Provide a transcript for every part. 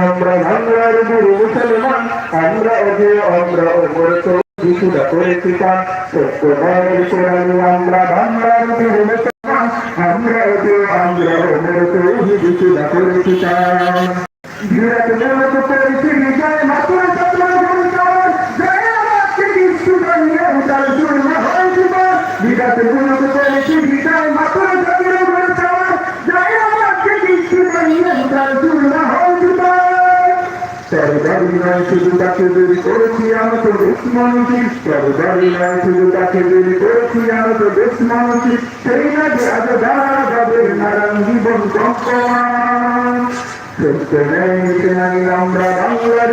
আমরা বাংলার গুরু মুসলমান আমরা ওকে আমরা ওপর তো করেছি পান সত্য নয়ের সেরানি আমরা বাংলার গুরু মুসলমান আমরা ওকে আমরা ওপর তো করেছি পান বিরাট নেমত করেছি বিজয় মাতুর চত্র ঘণ্টার জয় আমাকে কিছু বানিয়ে উদার চূর্ণ বিরাট নেমত করেছি বিজয় মাতুর চত্র ঘণ্টার জয় আমাকে কিছু বানিয়ে উদার চূর্ণ হয়েছিল সরদারি নয় শুধু তাকে বেরি করেছি, আমি তো বেশ মানুষই। সরদারি নয় শুধু তাকে বেরি করেছি, আমি তো বেশ মানুষই। সেই না যে আজ দাঁড়া যাবে, নারায়ণ জীবন কম্পমান সত্য নেই আমরা বাংলার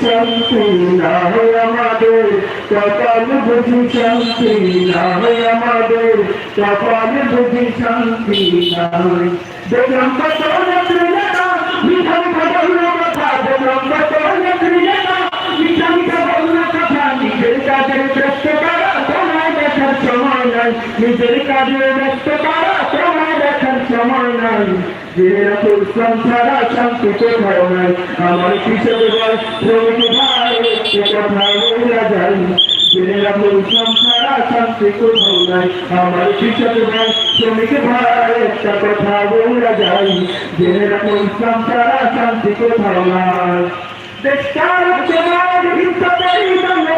শান্তি না হয় আমাদের কপাল বুঝি শান্তি না হয় আমাদের কপাল বুঝি শান্তি না হয় কথা দেখলাম নাই, নিজের কাজে ব্যস্ত করা তোমায় দেখার সময় নাই। যে পরিশ্রম ছাড়া শান্তি কোথাও নাই, আমার কথা বলা কৃষক ভাই শ্রমিক ভাই, একটা কথা বলা যায় জেনেরা পরিশ্রম ছাড়া শান্তি কোথাও নাই। দেশটার তোমার ইজ্জতের জন্য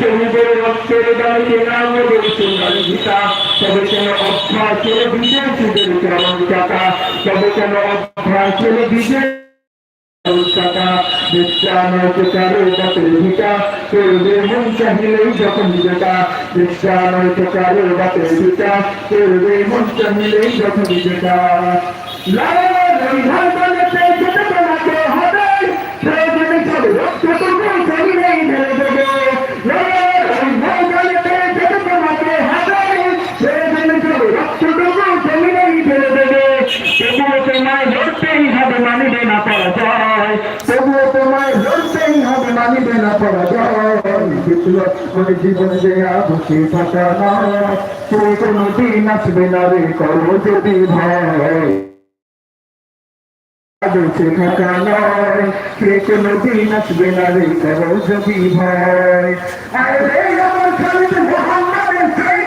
শহীদের রক্তের গালিকে নাম সোনার ভিটা তবে কেন অভ্যাস ছেলে বিদেশিদের চরম টাকা তবে কেন কারও বাতের মানিবে না পরাজয়। বিপ্লব করে জীবন যে আবুকে ফাঁকা নয় সে কোনো দিন আসবে না রে করো যদি থাকা নয় সে কোনো দিন আসবে না রে করো যদি ভয় আমার খালিদ মোহাম্মদের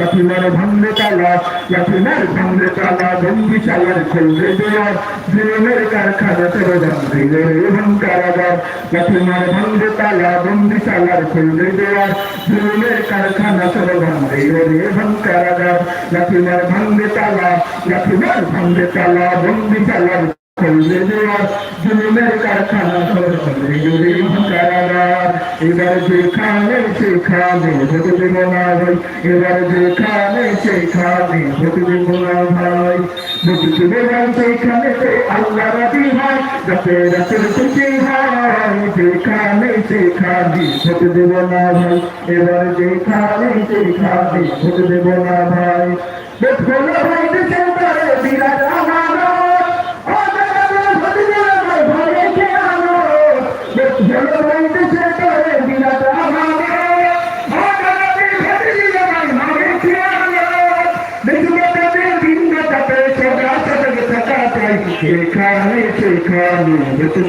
লাঠিমার ভাঙলে তালা লাঠিমার ভাঙলে তালা বন্দি চালার খেলবে দেওয়ার জীবনের কারখানা তেরো ভাঙলে এবং কারাগার লাঠিমার ভাঙলে তালা বন্দি চালার খেলবে দেওয়ার জীবনের বন্দি চালার জীবনের কারখানা এবার যেখানে সেখানে হতে দেব না ভাই এবার যেখানে সেখানে হতে দেব না ভাই বুঝতে দেবেন সেখানে আল্লাহ রাজি হয় যাতে রাতের খুশি হয় যেখানে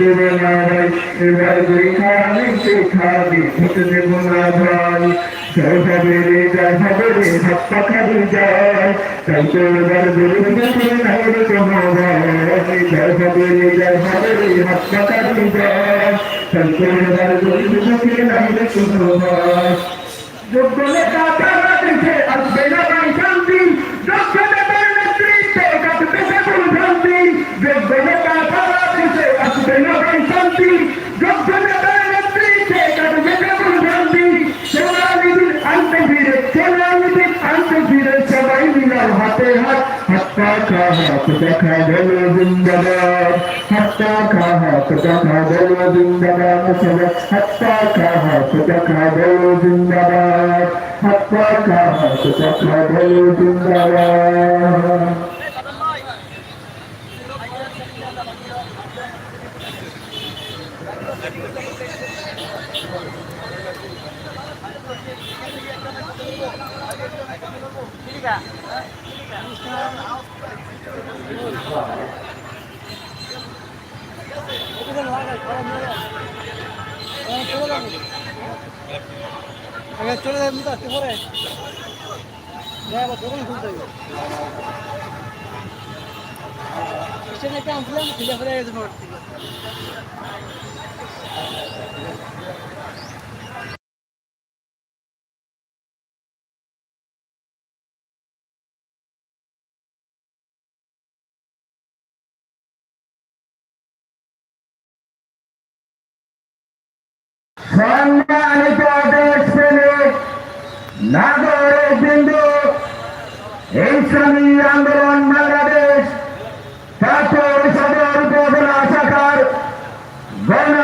দেব না ভাই এবার যেখানে সেখানে হতে দেব না ভাই জয় হবে রে জয় হবে রে হাত পাখারি যায় তাই তো এবার বেরোবে নাই রে কোনো জয় হবে রে জয় হবে রে হাত পাখারি যায় তাই তো এবার বেরোবে নাই রে কোনো যোগ্য নেতা তারা দেশে আসবে না ভাই শান্তি। যোগ্য হাত দেখা গেল জিন্দাবাদ হাত পাখা হাত দেখা গেল জিন্দাবাদ সবাই হাত পাখা হাত দেখা গেল জিন্দাবাদ হাত পাখা হাত দেখা গেল জিন্দাবাদ আগে চলে যাবেন তো আসতে পরে যাই আবার দোকান নাগরিক বিন্দু এই শ্রমিক আন্দোলন বাংলাদেশ তারপর সদর উপজেলা শাখার গণসমাবেশের